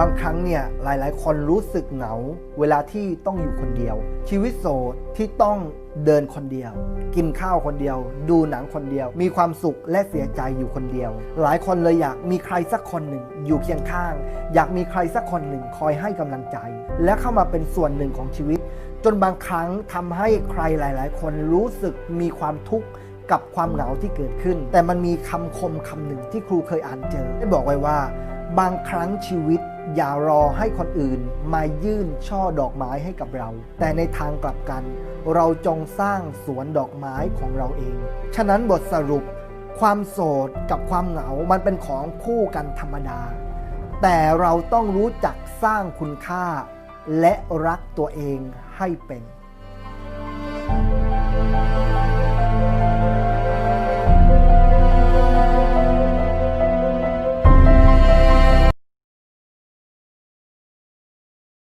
บางครั้งเนี่ยหลายๆ คนรู้สึกเหงา เวลาที่ต้องอยู่คนเดียว ชีวิตโสดที่ต้องเดินคนเดียว กินข้าวคนเดียว ดูหนังคนเดียว มีความสุขและเสียใจอยู่คนเดียว หลายคนเลยอยากมีใครสักคนหนึ่ง อยู่เคียงข้าง อยากมีใครสักคนหนึ่งคอยให้กำลังใจ และเข้ามาเป็นส่วนหนึ่งของชีวิต จนบางครั้งทำให้ใครหลาย ๆ คนรู้สึกมีความทุกข์กับความเหงาที่เกิดขึ้น แต่มันมีคำคมคำหนึ่งที่ครูเคยอ่านเจอ ได้บอกไว้ว่า บางครั้งชีวิต อย่ารอให้คนอื่นมายื่นช่อดอกไม้ให้กับเรา แต่ในทางกลับกัน เราจงสร้างสวนดอกไม้ของเราเอง ฉะนั้นบทสรุป ความโสดกับความเหงา มันเป็นของคู่กันธรรมดา แต่เราต้องรู้จักสร้างคุณค่า และรักตัวเองให้เป็น